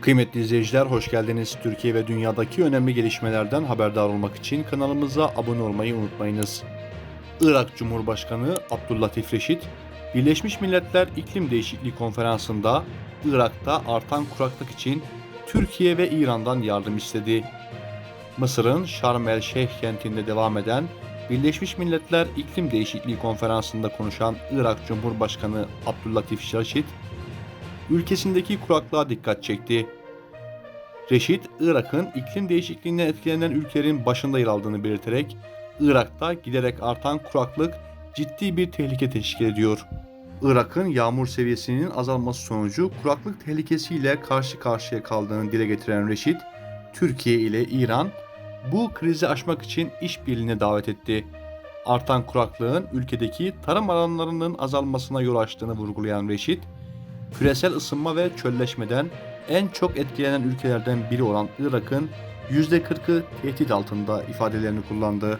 Kıymetli izleyiciler hoş geldiniz. Türkiye ve dünyadaki önemli gelişmelerden haberdar olmak için kanalımıza abone olmayı unutmayınız. Irak Cumhurbaşkanı Abdüllatif Reşit, Birleşmiş Milletler İklim Değişikliği Konferansı'nda Irak'ta artan kuraklık için Türkiye ve İran'dan yardım istedi. Mısır'ın Şarm el Şeyh kentinde devam eden Birleşmiş Milletler İklim Değişikliği Konferansı'nda konuşan Irak Cumhurbaşkanı Abdüllatif Reşit, ülkesindeki kuraklığa dikkat çekti. Reşit, Irak'ın iklim değişikliğinden etkilenen ülkelerin başında yer aldığını belirterek, Irak'ta giderek artan kuraklık ciddi bir tehlike teşkil ediyor. Irak'ın yağmur seviyesinin azalması sonucu kuraklık tehlikesiyle karşı karşıya kaldığını dile getiren Reşit, Türkiye ile İran bu krizi aşmak için işbirliğine davet etti. Artan kuraklığın ülkedeki tarım alanlarının azalmasına yol açtığını vurgulayan Reşit, küresel ısınma ve çölleşmeden en çok etkilenen ülkelerden biri olan Irak'ın %40'ı tehdit altında ifadelerini kullandı.